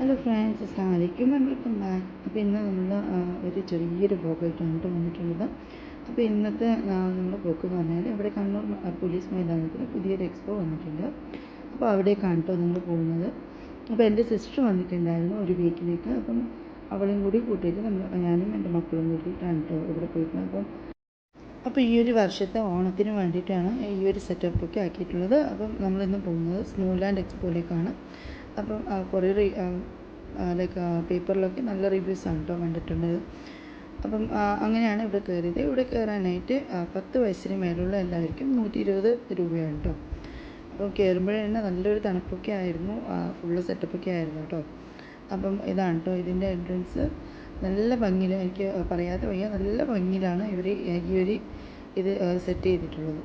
Hello friends അസ്സാം വലൈക്കും welcome back അപ്പോൾ ഇന്ന് നമ്മൾ ഒരു ചെറിയൊരു ബ്ലോഗായിട്ടാണ് വന്നിട്ടുള്ളത്. അപ്പോൾ ഇന്നത്തെ നമ്മുടെ ബ്ലോഗ് എന്ന് പറഞ്ഞാൽ ഇവിടെ കണ്ണൂർ പോലീസ് മൈതാനത്തിൽ പുതിയൊരു എക്സ്പോ വന്നിട്ടുണ്ട്. അപ്പോൾ അവിടേക്കാണ് കേട്ടോ നമ്മൾ പോകുന്നത്. അപ്പോൾ എന്റെ സിസ്റ്റർ വന്നിട്ടുണ്ടായിരുന്നു ഒരു വീക്കിലേക്ക്. അപ്പം അവളും കൂടി കൂട്ടിയിട്ട് നമ്മൾ ഞാനും എന്റെ മക്കളും കൂട്ടിയിട്ടാണ് കേട്ടോ ഇവിടെ പോയിരുന്നത്. അപ്പം അപ്പോൾ ഈ ഒരു വർഷത്തെ ഓണത്തിന് വേണ്ടിയിട്ടാണ് ഈ ഒരു സെറ്റപ്പ് ഒക്കെ ആക്കിയിട്ടുള്ളത്. അപ്പം നമ്മളിന്ന് പോകുന്നത് സ്നോലാൻഡ് എക്സ്പോയിലേക്കാണ് അപ്പം കുറേ ലൈക്ക് പേപ്പറിലൊക്കെ നല്ല റിവ്യൂസ് ആണ് കേട്ടോ കണ്ടിട്ടുള്ളത്. അപ്പം അങ്ങനെയാണ് ഇവിടെ കയറിയത്. ഇവിടെ കയറാനായിട്ട് പത്ത് വയസ്സിന് മേലുള്ള എല്ലാവർക്കും നൂറ്റി ഇരുപത് രൂപയാണ് കേട്ടോ അപ്പോൾ കയറുമ്പോഴേ തന്നെ നല്ലൊരു തണുപ്പൊക്കെ ആയിരുന്നു. ഫുള്ള് സെറ്റപ്പൊക്കെ ആയിരുന്നു കേട്ടോ അപ്പം ഇതാണ് കേട്ടോ ഇതിന്റെ എൻട്രൻസ് നല്ല ഭംഗിയിൽ എനിക്ക് പറയാതെ വയ്യ നല്ല ഭംഗിയിലാണ് ഇവർ ഈ ഒരു ഇത് സെറ്റ് ചെയ്തിട്ടുള്ളത്.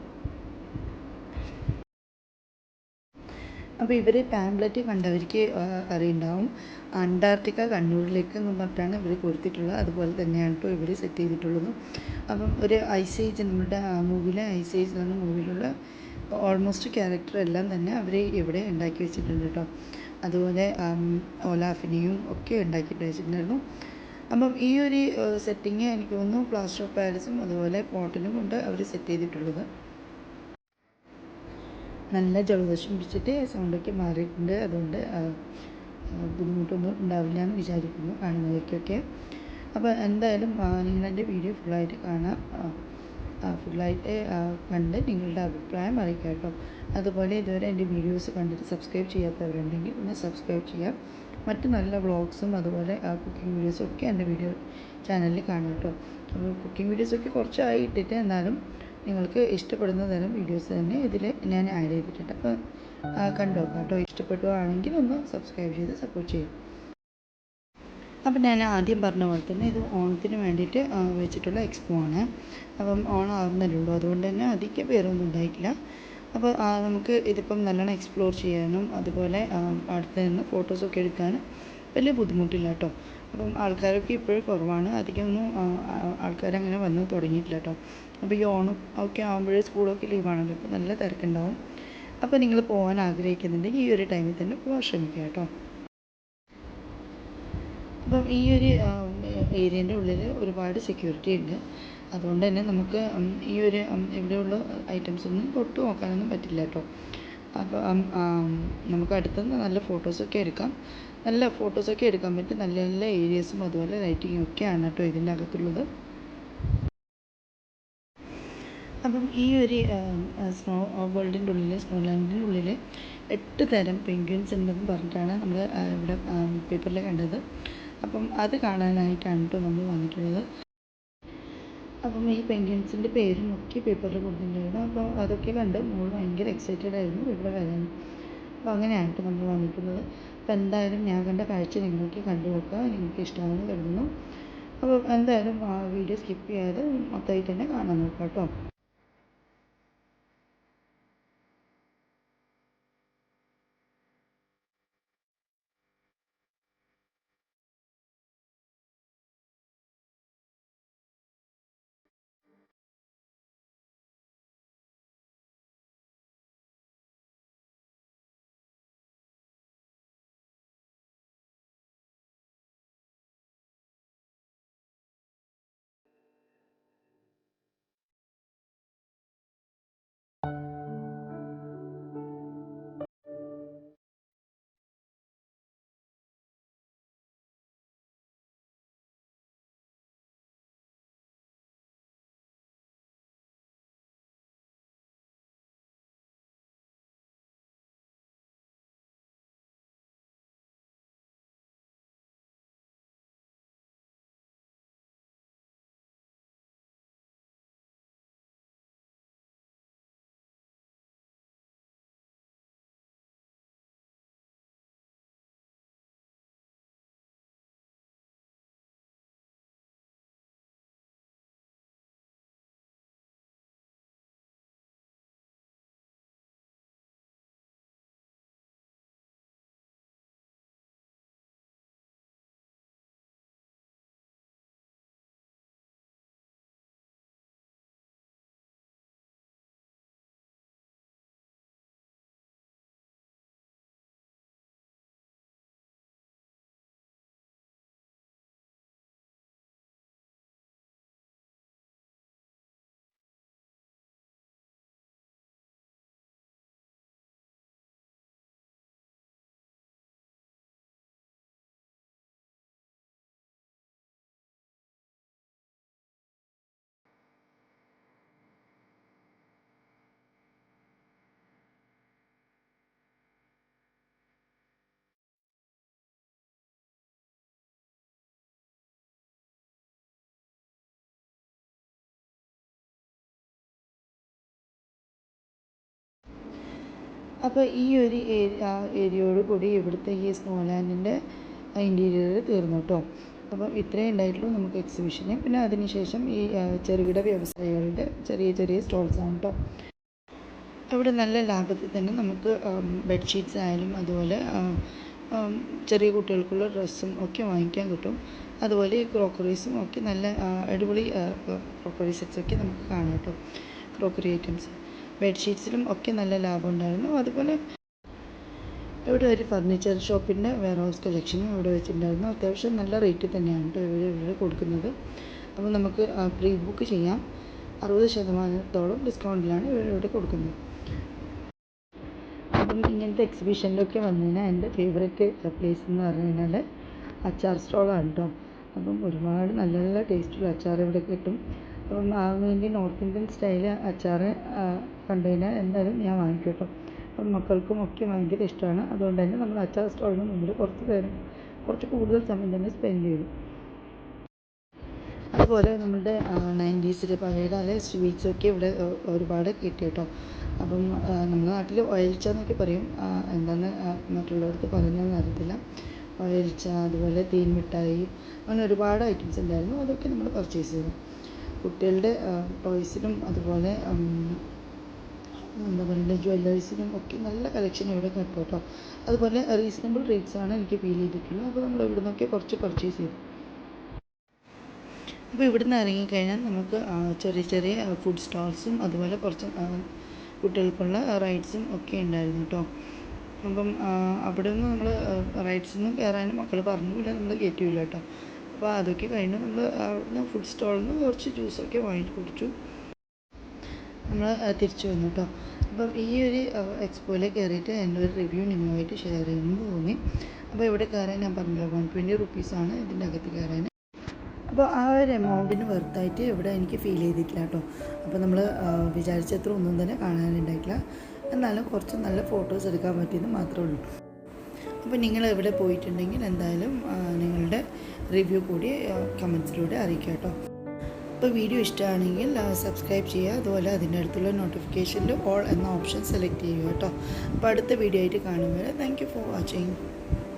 അപ്പോൾ ഇവർ പാമ്പ്ലെറ്റ് കണ്ടവർക്ക് അറിയുന്നുണ്ടാവും അന്റാർട്ടിക്ക കണ്ണൂരിലേക്ക് എന്ന് പറഞ്ഞിട്ടാണ് ഇവർ കൊടുത്തിട്ടുള്ളത്. അതുപോലെ തന്നെയാണ് കേട്ടോ ഇവർ സെറ്റ് ചെയ്തിട്ടുള്ളത്. അപ്പം ഒരു ഐസ് ഏജ് നമ്മുടെ മൂവിയിലെ ഐസ് ഏജ് എന്ന മൂവിയിലുള്ള ഓൾമോസ്റ്റ് ക്യാരക്ടർ എല്ലാം തന്നെ അവർ ഇവിടെ ഉണ്ടാക്കി വെച്ചിട്ടുണ്ട് കേട്ടോ. അതുപോലെ ഓലാഫിനെയും ഒക്കെ ഉണ്ടാക്കിയിട്ട് വെച്ചിട്ടുണ്ടായിരുന്നു. അപ്പം ഈ ഒരു സെറ്റിങ് എനിക്ക് തോന്നുന്നു പ്ലാസ്റ്റർ ഓഫ് പാരീസും അതുപോലെ പോട്ടിലും കൊണ്ട് അവർ സെറ്റ് ചെയ്തിട്ടുള്ളത്. നല്ല ജലദോഷം പിടിച്ചിട്ട് സൗണ്ടൊക്കെ മാറിയിട്ടുണ്ട്. അതുകൊണ്ട് ബുദ്ധിമുട്ടൊന്നും ഉണ്ടാവില്ല എന്ന് വിചാരിക്കുന്നു കാണുന്നവർക്കൊക്കെ. അപ്പോൾ എന്തായാലും നിങ്ങളെന്റെ വീഡിയോ ഫുള്ളായിട്ട് കാണാം. ഫുള്ളായിട്ട് കണ്ട് നിങ്ങളുടെ അഭിപ്രായം അറിയിക്കുക കേട്ടോ. അതുപോലെ ഇതുവരെ എന്റെ വീഡിയോസ് കണ്ടിട്ട് സബ്സ്ക്രൈബ് ചെയ്യാത്തവരുണ്ടെങ്കിൽ ഒന്ന് സബ്സ്ക്രൈബ് ചെയ്യാം മറ്റ് നല്ല വ്ളോഗ്സും അതുപോലെ കുക്കിംഗ് വീഡിയോസും ഒക്കെ എന്റെ വീഡിയോ ചാനലിൽ കാണാം കേട്ടോ. അപ്പോൾ കുക്കിംഗ് വീഡിയോസൊക്കെ കുറച്ചായി ഇട്ടിട്ട് എന്നാലും നിങ്ങൾക്ക് ഇഷ്ടപ്പെടുന്ന തരം വീഡിയോസ് തന്നെ ഇതിൽ ഞാൻ ആഡ് ചെയ്തിട്ടുണ്ട്. അപ്പോൾ കണ്ടു? കേട്ടോ? ഇഷ്ടപ്പെടുകയാണെങ്കിൽ ഒന്ന് സബ്സ്ക്രൈബ് ചെയ്ത് സപ്പോർട്ട് ചെയ്യും. അപ്പം ഞാൻ ആദ്യം പറഞ്ഞ പോലെ തന്നെ ഇത് ഓണത്തിന് വേണ്ടിയിട്ട് വെച്ചിട്ടുള്ള എക്സ്പോ ആണ്. അപ്പം ഓണം ആവുന്നല്ലേ ഉള്ളൂ. അതുകൊണ്ട് തന്നെ അധികം പേരൊന്നും ഉണ്ടായിട്ടില്ല. അപ്പോൾ നമുക്ക് ഇതിപ്പം നല്ലോണം എക്സ്പ്ലോർ ചെയ്യാനും അതുപോലെ അടുത്ത് നിന്ന് ഫോട്ടോസൊക്കെ എടുക്കാനും വലിയ ബുദ്ധിമുട്ടില്ല കേട്ടോ. അപ്പം ആൾക്കാരൊക്കെ ഇപ്പോഴും കുറവാണ്. അധികമൊന്നും ആൾക്കാരങ്ങനെ വന്ന് തുടങ്ങിയിട്ടില്ല കേട്ടോ അപ്പോൾ ഈ ഓണം ഒക്കെ ആകുമ്പോഴേ സ്കൂളൊക്കെ ലീവാണല്ലോ അപ്പോൾ നല്ല തിരക്കുണ്ടാവും. അപ്പോൾ നിങ്ങൾ പോകാൻ ആഗ്രഹിക്കുന്നുണ്ടെങ്കിൽ ഈ ഒരു ടൈമിൽ തന്നെ പോകാൻ ശ്രമിക്കുക കേട്ടോ അപ്പം ഈ ഒരു ഏരിയേന്റെ ഉള്ളിൽ ഒരുപാട് സെക്യൂരിറ്റി ഉണ്ട്. അതുകൊണ്ട് തന്നെ നമുക്ക് ഈ ഒരു ഇവിടെയുള്ള ഐറ്റംസ് ഒന്നും തൊട്ട് നോക്കാനൊന്നും പറ്റില്ല കേട്ടോ അപ്പോൾ നമുക്ക് അടുത്തുനിന്ന് നല്ല ഫോട്ടോസൊക്കെ എടുക്കാം. നല്ല ഫോട്ടോസൊക്കെ എടുക്കാൻ പറ്റും നല്ല നല്ല ഏരിയസും അതുപോലെ ലൈറ്റിങ്ങും ഒക്കെയാണ് കേട്ടോ ഇതിന്റെ അകത്തുള്ളത്. അപ്പം ഈ ഒരു സ്നോ വേൾഡിന്റെ ഉള്ളിൽ സ്നോ ലാൻഡിന്റെ ഉള്ളിൽ എട്ട് തരം പെൻഗ്വിൻസ് ഉണ്ടെന്ന് പറഞ്ഞിട്ടാണ് നമ്മൾ ഇവിടെ പേപ്പറിൽ കണ്ടത്. അപ്പം അത് കാണാനായിട്ടാണ് കേട്ടോ നമ്മൾ വന്നിട്ടുള്ളത്. അപ്പം ഈ പെൻഗ്വിൻസിന്റെ പേരും ഒക്കെ പേപ്പറിൽ കൊടുത്തിട്ടുണ്ടായിരുന്നു അപ്പോൾ അതൊക്കെ കണ്ട് മോൾ ഭയങ്കര എക്സൈറ്റഡ് ആയിരുന്നു ഇവിടെ വരാൻ. അപ്പോൾ അങ്ങനെയാണ് കേട്ടോ നമ്മൾ വന്നിട്ടുള്ളത്. അപ്പോൾ എന്തായാലും ഞാൻ കണ്ട കാഴ്ച നിങ്ങൾക്ക് കണ്ടു വെക്കാം നിങ്ങൾക്ക് ഇഷ്ടമാണെന്ന് കരുതുന്നു. അപ്പോൾ എന്തായാലും വീഡിയോ സ്കിപ്പ് ചെയ്യാതെ മൊത്തമായിട്ട് തന്നെ കാണാൻ നോക്കുക കേട്ടോ. അപ്പോൾ ഈ ഒരു ഏരിയ ഏരിയയോട് കൂടി ഇവിടുത്തെ ഈ സ്നോലാൻഡിന്റെ ഇന്റീരിയർ തീർന്നു കേട്ടോ അപ്പം ഇത്രയും ഉണ്ടായിട്ടുള്ളൂ നമുക്ക് എക്സിബിഷന് പിന്നെ അതിനുശേഷം ഈ ചെറുകിട വ്യവസായികളുടെ ചെറിയ ചെറിയ സ്റ്റോൾസാണ് കേട്ടോ അവിടെ നല്ല ലാഭത്തിൽ തന്നെ നമുക്ക് ബെഡ്ഷീറ്റ്സ് ആയാലും അതുപോലെ ചെറിയ കുട്ടികൾക്കുള്ള ഡ്രസ്സും ഒക്കെ വാങ്ങിക്കാൻ കിട്ടും. അതുപോലെ ക്രോക്കറീസും ഒക്കെ നല്ല അടിപൊളി ക്രോക്കറി സെറ്റ്സൊക്കെ നമുക്ക് കാണാം കേട്ടോ ക്രോക്കറി ഐറ്റംസ് ബെഡ്ഷീറ്റ്സിലും ഒക്കെ നല്ല ലാഭം ഉണ്ടായിരുന്നു അതുപോലെ ഇവിടെ ഒരു ഫർണിച്ചർ ഷോപ്പിന്റെ വെയർ ഹൗസ് കളക്ഷനും ഇവിടെ വെച്ചിട്ടുണ്ടായിരുന്നു. അത്യാവശ്യം നല്ല റേറ്റിൽ തന്നെയാണ് ഇവിടെ കൊടുക്കുന്നത്. അപ്പോൾ നമുക്ക് പ്രീ ബുക്ക് ചെയ്യാം. അറുപത് ശതമാനത്തോളം ഡിസ്കൗണ്ടിലാണ് ഇവിടെ കൊടുക്കുന്നത്. അപ്പം ഇങ്ങനത്തെ എക്സിബിഷനിലൊക്കെ വന്നു കഴിഞ്ഞാൽ എന്റെ ഫേവറേറ്റ് പ്ലേസ് എന്ന് പറഞ്ഞു കഴിഞ്ഞാൽ അച്ചാർ സ്റ്റോളാണ് കേട്ടോ. അപ്പം ഒരുപാട് നല്ല നല്ല ടേസ്റ്റുള്ള അച്ചാർ ഇവിടെ കിട്ടും. അപ്പം വേണ്ടി നോർത്ത് ഇന്ത്യൻ സ്റ്റൈൽ അച്ചാർ കണ്ടു കഴിഞ്ഞാൽ എന്തായാലും ഞാൻ വാങ്ങിക്കും കേട്ടോ അപ്പം മക്കൾക്കും ഒക്കെ ഭയങ്കര ഇഷ്ടമാണ്. അതുകൊണ്ട് തന്നെ നമ്മൾ അച്ചാർ സ്റ്റോളിന് മുമ്പിൽ കുറച്ച് നേരം കുറച്ച് കൂടുതൽ സമയം തന്നെ സ്പെൻഡ് ചെയ്തു. അതുപോലെ നമ്മുടെ നയന്റീസിൽ പഴയകാല സ്വീറ്റ്സൊക്കെ ഇവിടെ ഒ- ഒരുപാട് കിട്ടി കേട്ടോ അപ്പം നമ്മുടെ നാട്ടിൽ ഒയൽച്ച എന്നൊക്കെ പറയും. എന്താണെന്ന് മറ്റുള്ളവർക്ക് പറഞ്ഞതെന്ന് അറിയത്തില്ല. ഒയൽച്ച അതുപോലെ തേൻ മിഠായി അങ്ങനെ ഒരുപാട് ഐറ്റംസ് ഉണ്ടായിരുന്നു. അതൊക്കെ നമ്മൾ പർച്ചേസ് ചെയ്തു. കുട്ടികളുടെ ടോയ്സിനും അതുപോലെ എന്താ പറയുക ജ്വല്ലേഴ്സിനും ഒക്കെ നല്ല കളക്ഷൻ ഇവിടെ കിട്ടും കേട്ടോ. അതുപോലെ റീസണബിൾ റേറ്റ്സാണ് എനിക്ക് ഫീൽ ചെയ്തിട്ടുള്ളത്. അപ്പോൾ നമ്മൾ ഇവിടെ നിന്നൊക്കെ കുറച്ച് പർച്ചേസ് ചെയ്തു. അപ്പോൾ ഇവിടുന്ന് ഇറങ്ങിക്കഴിഞ്ഞാൽ നമുക്ക് ചെറിയ ചെറിയ ഫുഡ് സ്റ്റാൾസും അതുപോലെ കുറച്ച് കുട്ടികൾക്കുള്ള റൈഡ്സും ഒക്കെ ഉണ്ടായിരുന്നു കേട്ടോ. അപ്പം അവിടെ നിന്ന് നമ്മൾ റൈഡ്സൊന്നും കയറാനും മക്കൾ പറഞ്ഞില്ല നമ്മൾ കയറ്റിയില്ല കേട്ടോ. അപ്പോൾ അതൊക്കെ കഴിഞ്ഞ് നമ്മൾ അവിടുന്ന് ഫുഡ് സ്റ്റാളിൽ നിന്ന് കുറച്ച് ജ്യൂസൊക്കെ വാങ്ങി കുടിച്ചു. നമ്മൾ തിരിച്ചു വന്നു കേട്ടോ അപ്പം ഈ ഒരു എക്സ്പോയിൽ കയറിയിട്ട് എന്റെ ഒരു റിവ്യൂ നിങ്ങളുമായിട്ട് ഷെയർ ചെയ്യുമെന്ന് തോന്നി അപ്പോൾ ഇവിടെ കയറാൻ ഞാൻ പറഞ്ഞില്ല വൺ ട്വന്റി റുപ്പീസാണ് ഇതിന്റെ അകത്ത് കയറാൻ. അപ്പോൾ ആ ഒരു എമൗണ്ടിന് വെർത്തായിട്ട് ഇവിടെ എനിക്ക് ഫീൽ ചെയ്തിട്ടില്ല കേട്ടോ അപ്പോൾ നമ്മൾ വിചാരിച്ചത്ര ഒന്നും തന്നെ കാണാനുണ്ടായിട്ടില്ല എന്നാലും കുറച്ച് നല്ല ഫോട്ടോസ് എടുക്കാൻ പറ്റിയെന്ന് മാത്രമേ ഉള്ളൂ. അപ്പോൾ നിങ്ങൾ എവിടെ പോയിട്ടുണ്ടെങ്കിൽ എന്തായാലും നിങ്ങളുടെ റിവ്യൂ കൂടി കമൻസിലൂടെ അറിയിക്കുക കേട്ടോ. അപ്പോൾ വീഡിയോ ഇഷ്ടമാണെങ്കിൽ സബ്സ്ക്രൈബ് ചെയ്യുക. അതുപോലെ അതിന്റെ അടുത്തുള്ള നോട്ടിഫിക്കേഷനിൽ ഓൾ എന്ന ഓപ്ഷൻ സെലക്ട് ചെയ്യുക കേട്ടോ. അപ്പോൾ അടുത്ത വീഡിയോ ആയിട്ട് കാണുമ്പോൾ താങ്ക് യു ഫോർ വാച്ചിങ്